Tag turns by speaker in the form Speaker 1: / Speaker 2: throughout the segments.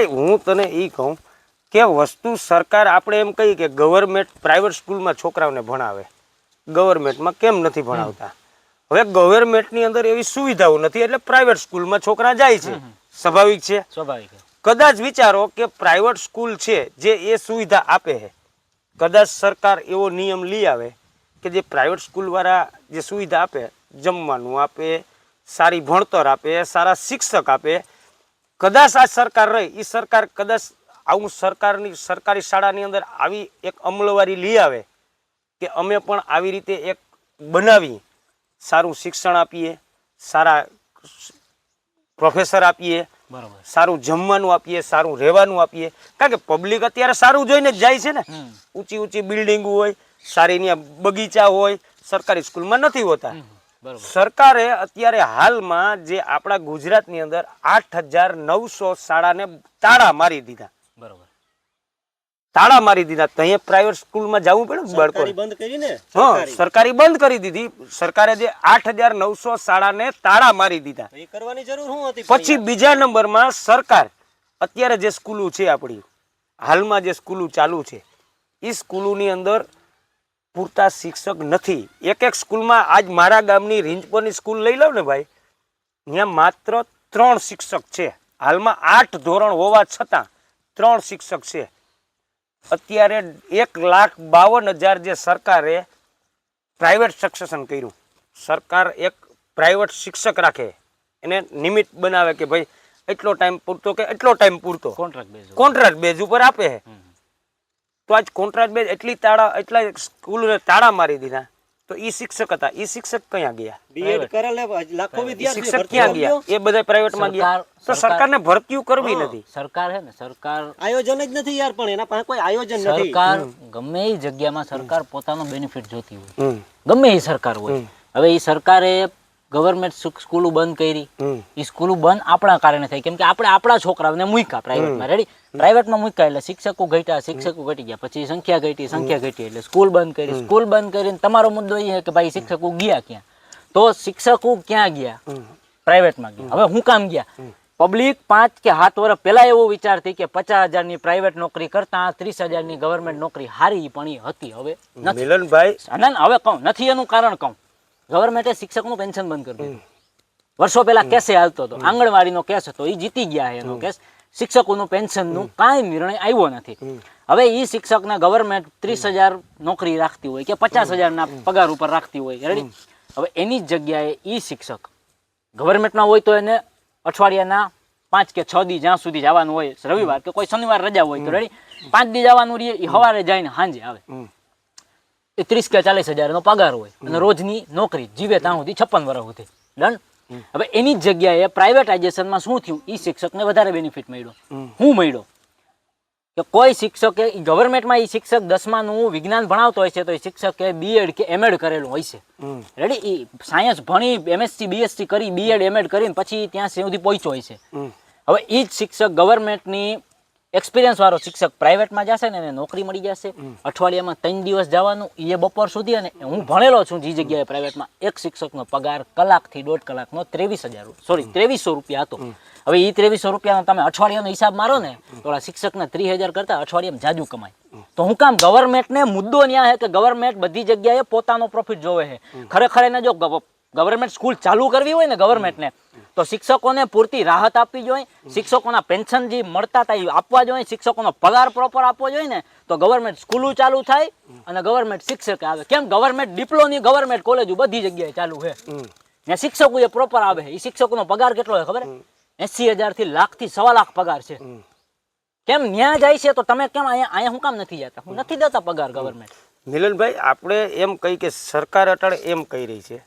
Speaker 1: ભાઈ હું તને એ કહું કે વસ્તુ સરકાર આપણે એમ કહીએ કે ગવર્મેન્ટ પ્રાઇવેટ સ્કૂલમાં છોકરાઓને ભણાવે. ગવર્મેન્ટમાં કેમ નથી ભણાવતા? હવે ગવર્મેન્ટની અંદર એવી સુવિધાઓ નથી એટલે પ્રાઇવેટ સ્કૂલમાં છોકરા જાય છે. સ્વાભાવિક છે?
Speaker 2: સ્વાભાવિક.
Speaker 1: કદાચ વિચારો કે પ્રાઇવેટ સ્કૂલ છે જે એ સુવિધા આપે છે. કદાચ સરકાર એવો નિયમ લઈ આવે કે જે પ્રાઇવેટ સ્કૂલવાળા જે સુવિધા આપે જમવાનું આપે સારી ભણતર આપે સારા શિક્ષક આપે કદાચ આ સરકાર રહી એ સરકાર કદાચ આવું સરકારની સરકારી શાળાની અંદર આવી એક અમલવારી લઈ આવે કે અમે પણ આવી રીતે એક બનાવી સારું શિક્ષણ આપીએ સારા પ્રોફેસર આપીએ
Speaker 2: બરાબર.
Speaker 1: સારું જમવાનું આપીએ સારું રહેવાનું આપીએ. કારણ કે પબ્લિક અત્યારે સારું જોઈને જ જાય છે ને. ઊંચી ઊંચી બિલ્ડિંગ હોય સારી ત્યાં બગીચા હોય સરકારી સ્કૂલમાં નથી હોતા. સરકારે અત્યારે હાલમાં જે આપણા ગુજરાતની અંદર આઠ હજાર નવસો શાળાને તાળા મારી દીધા.
Speaker 2: બરોબર.
Speaker 1: તાળા મારી દીધા. તો અહીંયા પ્રાઇવેટ સ્કૂલમાં જવું પડે બાળકો
Speaker 3: બંધ કરી ને?
Speaker 1: હા સરકારી. બંધ કરી દીધી. સરકારે જે આઠ હજાર નવસો શાળાને તાળા મારી દીધા.
Speaker 3: એ કરવાની જરૂર શું હતી
Speaker 1: પછી? બીજા નંબરમાં સરકાર અત્યારે જે સ્કૂલો છે આપણી હાલમાં જે સ્કૂલો ચાલુ છે એ સ્કૂલોની અંદર પૂરતા શિક્ષક નથી. એક એક સ્કૂલમાં આજ મારા ગામની રીંજપરની સ્કૂલ લઈ લઉં ને ભાઈ ત્યાં માત્ર ત્રણ શિક્ષક છે. હાલમાં આઠ ધોરણ હોવા છતાં ત્રણ શિક્ષક છે. અત્યારે એક લાખ બાવન હજાર જે સરકારે પ્રાઇવેટ સક્સેશન કર્યું. સરકાર એક પ્રાઇવેટ શિક્ષક રાખે. એને નિમિત્ત બનાવે કે ભાઈ એટલો ટાઈમ પૂરતો કે એટલો ટાઈમ પૂરતો?
Speaker 2: કોન્ટ્રાક્ટ બેઝ
Speaker 1: કોન્ટ્રાક્ટ બેઝ ઉપર આપે. તો આજ કોન્ટ્રાક્ટ બેઝ એટલી તાળા એટલા સ્કૂલને તાળા મારી દીધા. તો ઈ શિક્ષક હતા. ઈ શિક્ષક ક્યાં ગયા?
Speaker 3: બીએડ કરેલે લાખો વિદ્યાર્થીઓ
Speaker 1: શિક્ષક ક્યાં ગયા? એ બધા પ્રાઇવેટમાં ગયા.
Speaker 2: સરકાર-
Speaker 1: તો
Speaker 2: સરકાર-
Speaker 1: સરકારને ભરતીઓ કરવી નથી.
Speaker 2: સરકાર હે ને સરકાર
Speaker 3: આયોજન જ નથી યાર પણ એના પાસે કોઈ આયોજન નથી.
Speaker 2: સરકાર ગમે એ જગ્યામાં સરકાર પોતાનો બેનિફિટ જોતી હોય. ગમે એ સરકાર હોય. હવે એ સરકારે ગવર્મેન્ટ સ્કૂલો બંધ કરી. એ સ્કૂલો બંધ આપણા કારણે થઈ. કેમ કે આપણે આપણા છોકરાઓને મૂક્યા પ્રાઇવેટમાં રેડી પ્રાઇવેટમાં મૂક્યા એટલે શિક્ષકો ઘટ્યા શિક્ષકો ઘટી ગયા. પછી સંખ્યા ઘટી સંખ્યા ઘટી એટલે સ્કૂલ બંધ કરી. સ્કૂલ બંધ કરીને તમારો મુદ્દો એ છે કે ભાઈ શિક્ષકો ગયા ક્યાં? તો શિક્ષકો ક્યાં ગયા? પ્રાઇવેટમાં ગયા. હવે હું કામ ગયા? પબ્લિક પાંચ કે સાત વર્ષ પહેલા એવો વિચાર થઈ કે પચાસ હજારની પ્રાઇવેટ નોકરી કરતા ત્રીસ હજારની ગવર્મેન્ટ નોકરી હારી પણ એ હતી. હવે નથી.
Speaker 1: મિલનભાઈ?
Speaker 2: હવે કહું નથી એનું કારણ કહું. ગવર્મેન્ટે શિક્ષકનું પેન્શન બંધ કરી દીધું. વર્ષો પહેલા કેસે હાલતો હતો. આંગણવાડીનો કેસ હતો. એ જીતી ગયા એનો કેસ. શિક્ષકોનું પેન્શનનું કાંઈ નિર્ણય આવ્યો નથી. હવે એ શિક્ષકને ગવર્મેન્ટ ત્રીસ હજાર નોકરી રાખતી હોય કે પચાસ હજારના પગાર ઉપર રાખતી હોય. રેડી હવે એની જગ્યાએ એ શિક્ષક ગવર્મેન્ટમાં હોય તો એને અઠવાડિયાના પાંચ કે છ દી જ્યાં સુધી જવાનું હોય રવિવાર કે કોઈ શનિવાર રજા હોય તો રેડી પાંચ દી જવાનું રહીએ એ સવારે જઈને સાંજે આવે. એ ત્રીસ કે ચાલીસ હજારનો પગાર હોય અને રોજની નોકરી જીવે ત્યાં સુધી છપ્પન વર્ષ સુધી. ડન હવે એની જ જગ્યાએ પ્રાઇવેટાઇઝેશનમાં શું થયું? એ શિક્ષકને વધારે બેનિફિટ મળ્યો. હું મળ્યો? કે કોઈ શિક્ષકે ગવર્મેન્ટમાં એ શિક્ષક દસમાનું વિજ્ઞાન ભણાવતો હોય છે તો એ શિક્ષકે બીએડ કે એમએડ કરેલું હોય છે. રેડી એ સાયન્સ ભણી એમએસસી બીએસસી કરી બીએડ એમએડ કરીને પછી ત્યાં સુધી પહોંચ્યો હોય છે. હવે એ જ શિક્ષક ગવર્મેન્ટની એક્સપિરિયન્સ વાળો શિક્ષક પ્રાઇવેટમાં જશે ને એને નોકરી મળી જશે. અઠવાડિયામાં ત્રણ દિવસ જવાનું એ બપોર સુધી અને હું ભણેલો છું જે જગ્યાએ પ્રાઇવેટમાં એક શિક્ષકનો પગાર કલાકથી દોઢ કલાકનો ત્રેવીસ હજાર સોરી ત્રેવીસો રૂપિયા હતો. હવે એ ત્રેવીસો રૂપિયાનો તમે અઠવાડિયાનો હિસાબ મારો ને તો શિક્ષકને ત્રીસ હજાર કરતા અઠવાડિયામાં જાજુ કમાય. તો હું કામ ગવર્મેન્ટને મુદ્દો ન્યા છે કે ગવર્મેન્ટ બધી જગ્યાએ પોતાનો પ્રોફિટ જોવે છે ખરેખર એને જો ગવર્મેન્ટ સ્કૂલ ચાલુ કરવી હોય ને ગવર્મેન્ટને તો શિક્ષકોને પૂરતી રાહત આપવી જોઈએ શિક્ષકોના પેન્શન જે મળતા હતા એ આપવા જોઈએ શિક્ષકોનો પગાર પ્રોપર આપવો જોઈએ ને તો ગવર્મેન્ટ સ્કૂલો ચાલુ થાય અને ગવર્મેન્ટ શિક્ષક આવે. કેમ ગવર્મેન્ટ ડિપ્લોની ગવર્મેન્ટ કોલેજો બધી જગ્યાએ ચાલુ છે. ને શિક્ષકો એ પ્રોપર આવે એ શિક્ષકોનો પગાર કેટલો છે ખબર એસી હજારથી લાખથી સવા લાખ પગાર છે. કેમ ન્યા જાય છે તો તમે કેમ અહીંયા અહીંયા હું કામ નથી જતા? હું નથી દેતા પગાર ગવર્મેન્ટ
Speaker 1: મિલનભાઈ આપણે એમ કહી કે સરકાર અટાણે એમ કહી રહી છે.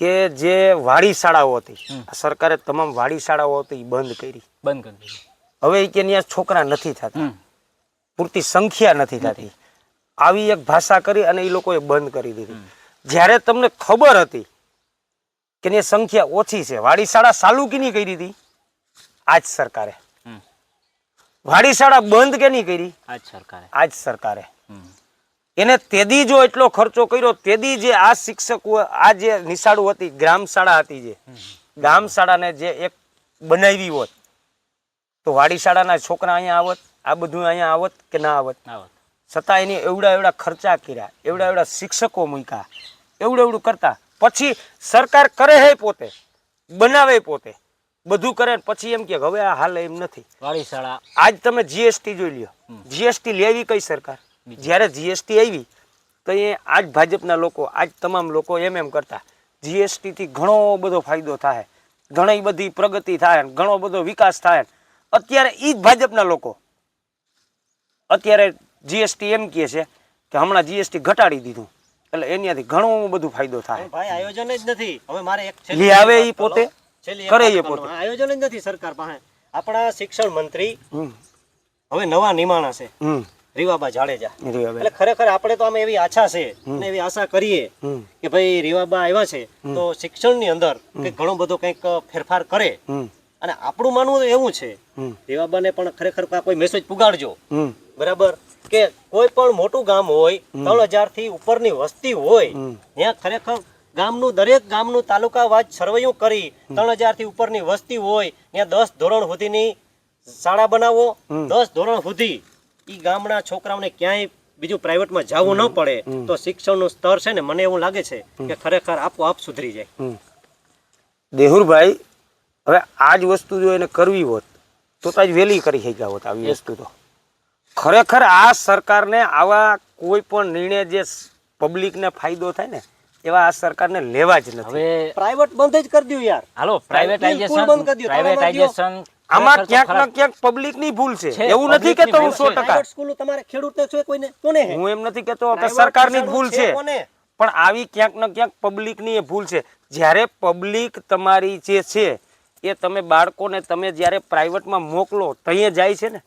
Speaker 1: કે જે વાડી શાળાઓ હતી સરકારે તમામ વાડી શાળાઓ હતી બંધ કરી.
Speaker 2: બંધ કરી દીધું.
Speaker 1: હવે એ કે ત્યાં છોકરા નથી થતા. પૂરતી સંખ્યા નથી થતી. આવી એક ભાષા કરી અને એ લોકોએ બંધ કરી દીધી. જ્યારે તમને ખબર હતી કે એની સંખ્યા ઓછી છે વાડી શાળા ચાલુ નહીં કરી હતી આજ સરકારે. વાડી શાળા બંધ કે નહીં
Speaker 2: કરી? આજ સરકારે.
Speaker 1: આજ સરકારે. એને તેદી જો એટલો ખર્ચો કર્યો તેદી જે આ શિક્ષકો આ જે નિશાળું હતી ગ્રામ શાળા હતી જે ગામ શાળાને જે એક બનાવી હોત તો વાડી શાળાના છોકરા અહીંયા આવત આ બધું અહીંયા આવત કે ના આવત?
Speaker 2: આવત.
Speaker 1: છતાં એની એવડા એવડા ખર્ચા કર્યા એવડા એવડા શિક્ષકો મૂક્યા એવડું એવડું કરતા. પછી સરકાર કરે હે પોતે બનાવે પોતે બધું કરે પછી એમ કે હવે આ હાલ એમ નથી.
Speaker 2: વાડી શાળા
Speaker 1: આજ તમે જીએસટી જોઈ લ્યો. જીએસટી લેવી કઈ સરકાર? જ્યારે જીએસટી આવી તો એ આજ ભાજપના લોકો આજ તમામ લોકો એમ એમ કરતા જીએસટીથી ઘણો બધો ફાયદો થાય ઘણી બધી પ્રગતિ થાય ઘણો બધો વિકાસ થાય. અત્યારે એ જ ભાજપના લોકો અત્યારે જીએસટી એમ કહે છે કે હમણાં જીએસટી ઘટાડી દીધું એટલે એનાથી ઘણો બધો ફાયદો થાય.
Speaker 3: ભાઈ આયોજન જ નથી. હવે મારે એક
Speaker 1: લે આવે
Speaker 3: એ
Speaker 1: પોતે, કરે
Speaker 3: એ
Speaker 1: પોતે.
Speaker 3: આયોજન જ નથી સરકાર પાસે. આપણા શિક્ષણ મંત્રી હવે નવા નિમાણા છે. રીવાબા જાડેજા એટલે ખરેખર આપણે તો આમાં એવી આશા છે અને એવી આશા કરીએ કે ભાઈ રીવાબા આવ્યા છે તો શિક્ષણની અંદર કંઈક ઘણો બધો કંઈક ફેરફાર કરે. અને આપણું માનવું તો એવું છે રીવાબાને પણ ખરેખર કોઈ મેસેજ પુગાડજો. બરાબર? કે કોઈ પણ મોટું ગામ હોય ત્રણ હજારથી ઉપરની વસ્તી હોય ત્યાં ખરેખર ગામનું દરેક ગામનું તાલુકા વાજ સર્વેયું કરી ત્રણ હજારથી ઉપરની વસ્તી હોય ત્યાં દસ ધોરણ સુધીની શાળા બનાવો દસ ધોરણ સુધી ઈ ગામના છોકરાઓને ક્યાંય બીજું પ્રાઇવેટમાં જવું ન પડે તો શિક્ષણનું સ્તર છે ને મને એવું લાગે છે કે ખરેખર આપોઆપ સુધરી જાય.
Speaker 1: દેહુરભાઈ હવે આ જ વસ્તુ જો એને કરવી હોત તો તો આજ વહેલી કરી શક્યા હોત આવી વસ્તુ તો. ખરેખર આ સરકારને આવા કોઈ પણ નિર્ણય જે પબ્લિકને ફાયદો થાય ને એવા આ સરકારને લેવા જ નથી.
Speaker 2: હવે
Speaker 3: પ્રાઇવેટ બંધ જ કરી દઉં યાર.
Speaker 2: હાલો પ્રાઇવેટાઇઝેશન
Speaker 3: બંધ કરી
Speaker 2: પ્રાઇવેટાઇઝેશન
Speaker 1: આમાં ક્યાંક ને ક્યાંક પબ્લિકની ભૂલ છે. એવું નથી કેતો હું
Speaker 2: ભૂલ
Speaker 1: સો
Speaker 2: છે.
Speaker 1: ટકા
Speaker 3: પ્રાઇવેટ સ્કૂલો તમારે ખેડૂત છે કોઈને? કોને હું
Speaker 1: એમ નથી કેતો કે સરકારની ભૂલ છે પણ આવી ક્યાંક ને ક્યાંક પબ્લિકની એ ભૂલ છે. જ્યારે પબ્લિક તમારી જે છે એ તમે બાળકોને તમે જ્યારે પ્રાઇવેટમાં મોકલો ત્યાં જાય છે ને?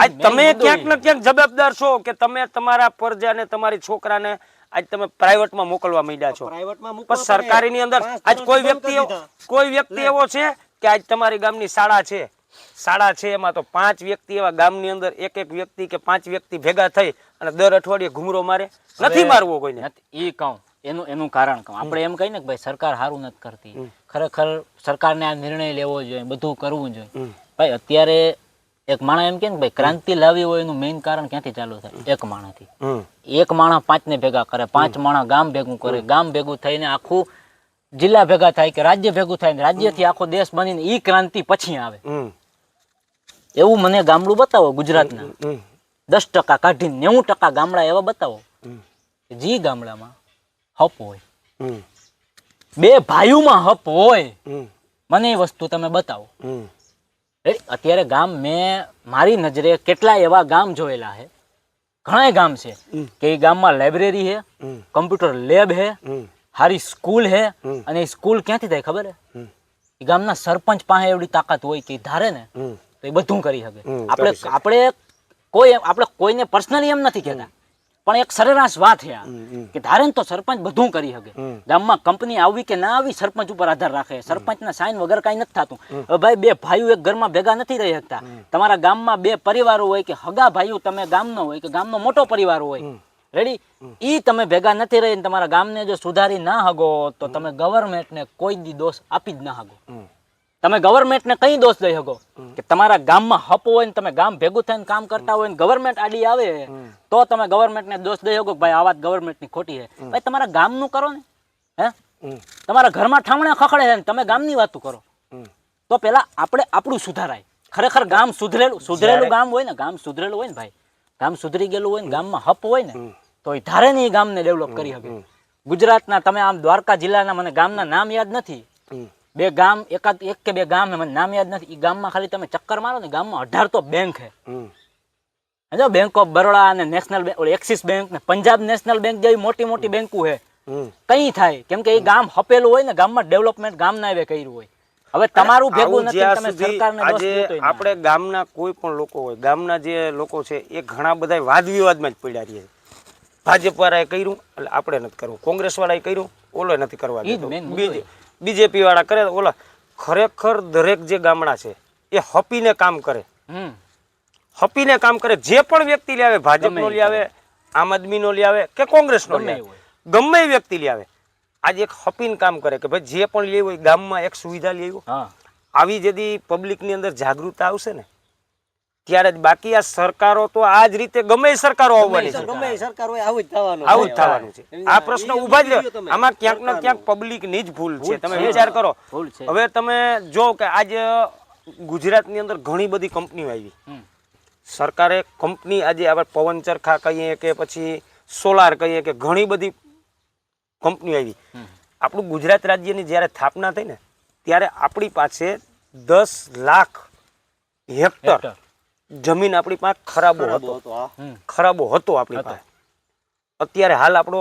Speaker 1: આજ તમે ક્યાંક ને ક્યાંક જવાબદાર છો કે તમે તમારા પરજાને તમારી છોકરાને આજ તમે પ્રાઇવેટમાં મોકલવા માંડ્યા છો. પણ. સરકારીની અંદર આજ કોઈ વ્યક્તિ. કોઈ વ્યક્તિ એવો છે કે આજ તમારી ગામની શાળા છે. શાળા છે એમાં તો પાંચ વ્યક્તિ એવા ગામની અંદર એક એક વ્યક્તિ કે પાંચ વ્યક્તિ ભેગા થઈ અને દર અઠવાડિયે ઘૂમરો મારે. નથી મારવો કોઈને.
Speaker 2: એ કહું એનું એનું કારણ કહું. આપણે એમ કહીએ ને કે ભાઈ સરકાર સારું નથી કરતી. ખરેખર સરકારને આ નિર્ણય લેવો જોઈએ બધું કરવું જોઈએ. ભાઈ અત્યારે એક માણસ એમ કે ને ભાઈ ક્રાંતિ લાવી હોય એનું મેઇન કારણ ક્યાંથી ચાલુ થાય? એક માણસથી.
Speaker 1: હમ.
Speaker 2: એક માણસ પાંચને ભેગા કરે પાંચ માણસ ગામ ભેગું કરે. ગામ ભેગું થઈને આખું જિલ્લા ભેગા થાય કે રાજ્ય ભેગું થાય ને રાજ્યથી આખો દેશ બનીને ઈ ક્રાંતિ પછી આવે. એવું મને ગામડું બતાવો ગુજરાતના. દસ ટકા કાઢીને નેવું ટકા ગામડા એવા બતાવો. જે ગામડામાં હપ હોય. બે ભાઈઓમાં હપ હોય. મને એ વસ્તુ તમે બતાવો? અત્યારે ગામ મેં મારી નજરે કેટલા એવા ગામ જોયેલા છે. ઘણા ગામ છે. કે એ ગામમાં લાઇબ્રેરી છે કમ્પ્યુટર લેબ છે
Speaker 1: હમ
Speaker 2: સારી સ્કૂલ
Speaker 1: હે
Speaker 2: અને એ સ્કૂલ ક્યાંથી થાય ખબર
Speaker 1: હે?
Speaker 2: એ ગામના સરપંચ પાસે એવડી તાકાત હોય કે ધારે ને તો એ બધું કરી શકે. આપણે આપણે કોઈ આપણે કોઈને પર્સનલી એમ નથી કહેતા. પણ એક સરેરાશ વાત છે. કે ધારે ને તો સરપંચ બધું કરી શકે. ગામમાં કંપની આવી કે ના આવી સરપંચ ઉપર આધાર રાખે. સરપંચના સાઈન વગર કાંઈ નથી થતું. હવે ભાઈ બે ભાઈઓ એક ઘરમાં ભેગા નથી રહી શકતા. તમારા ગામમાં બે પરિવારો હોય કે હગા ભાઈઓ તમે ગામનો હોય કે ગામનો મોટો પરિવાર હોય રેડી ઈ તમે ભેગા નથી રહીને તમારા ગામને જો સુધારી ના હગો તો તમે ગવર્મેન્ટને કોઈ દી દોષ આપી જ ના હગો. તમે ગવર્મેન્ટને કઈ દોષ દઈ હગો? કે તમારા ગામમાં હપ હોય ને તમે ગામ ભેગું થઈને કામ કરતા હોય ને ગવર્મેન્ટ આડી આવે તો તમે ગવર્મેન્ટને દોષ દઈ હગો ભાઈ આ વાત ગવર્મેન્ટની ખોટી છે. ભાઈ તમારા ગામનું કરો ને હે? તમારા ઘરમાં ઠામણા ખખડે છે ને તમે ગામની વાતો કરો. તો પેલા આપણે આપણું સુધારાય. ખરેખર ગામ સુધરેલું સુધરેલું ગામ હોય ને ગામ સુધરેલું હોય ને ભાઈ. ગામ સુધરી ગયેલું હોય ને ગામમાં હપ હોય ને તો એ ધારે ને એ ગામને ડેવલપ કરી શકે. ગુજરાતના તમે આમ દ્વારકા જિલ્લાના મને ગામના નામ યાદ નથી. બે ગામ એકાદ એક કે બે ગામ મને નામ યાદ નથી. એ ગામમાં ખાલી તમે ચક્કર મારો ને ગામમાં અઢાર તો બેંક
Speaker 1: હે.
Speaker 2: જો બેંક ઓફ બરોડા અને નેશનલ બેંક એક્સિસ બેંક ને પંજાબ નેશનલ બેંક જેવી મોટી મોટી બેંકો છે કઈ થાય? કેમ કે એ ગામ હપેલું હોય ને ગામમાં ડેવલપમેન્ટ ગામના એવે કર્યું હોય. હવે તમારું ભેગું નથી તમે સરકારને
Speaker 1: આજે. આપણે ગામના કોઈ પણ લોકો હોય ગામના જે લોકો છે એ ઘણા બધા વાદ વિવાદમાં જ પડ્યા રહીએ ભાજપ વાળાએ કર્યું એટલે આપણે નથી કરવું. કોંગ્રેસ વાળાએ કર્યું ઓલો નથી કરવા. બીજેપી વાળા કરે ઓલા ખરેખર દરેક જે ગામડા છે એ હપીને કામ કરે.
Speaker 2: હમ.
Speaker 1: હપીને કામ કરે. જે પણ વ્યક્તિ લે આવે ભાજપનો લે આવે આમ આદમીનો લે આવે કે કોંગ્રેસનો લે આવે. ગમે એ વ્યક્તિ લે આવે. આજે એક હપીને કામ કરે કે ભાઈ જે પણ લેવું હોય ગામમાં એક સુવિધા લેવું આવી જદી પબ્લિકની અંદર જાગૃતતા આવશે ને ત્યારે બાકી આ સરકારો તો આ જ રીતે ગમે સરકારો આવવાની છે.
Speaker 3: ગમે આવું જ થવાનું
Speaker 1: આવું જ
Speaker 3: છે.
Speaker 1: થવાનું છે. આ પ્રશ્ન ઊભા જ. આમાં ક્યાંક ને ક્યાંક પબ્લિકની જ ભૂલ છે. તમે વિચાર કરો. હવે તમે જો કે આજે ગુજરાતની અંદર ઘણી બધી કંપનીઓ આવી. સરકારે કંપની આજે આપણે પવન ચરખા કહીએ કે પછી સોલાર કહીએ કે ઘણી બધી કંપનીઓ આવી. આપણું ગુજરાત રાજ્યની જ્યારે સ્થાપના થઈ ને ત્યારે આપણી પાસે દસ લાખ હેક્ટર. જમીન આપણી પાસે ખરાબો હતો. ખરાબો હતો આપણી પાસે. અત્યારે હાલ આપણો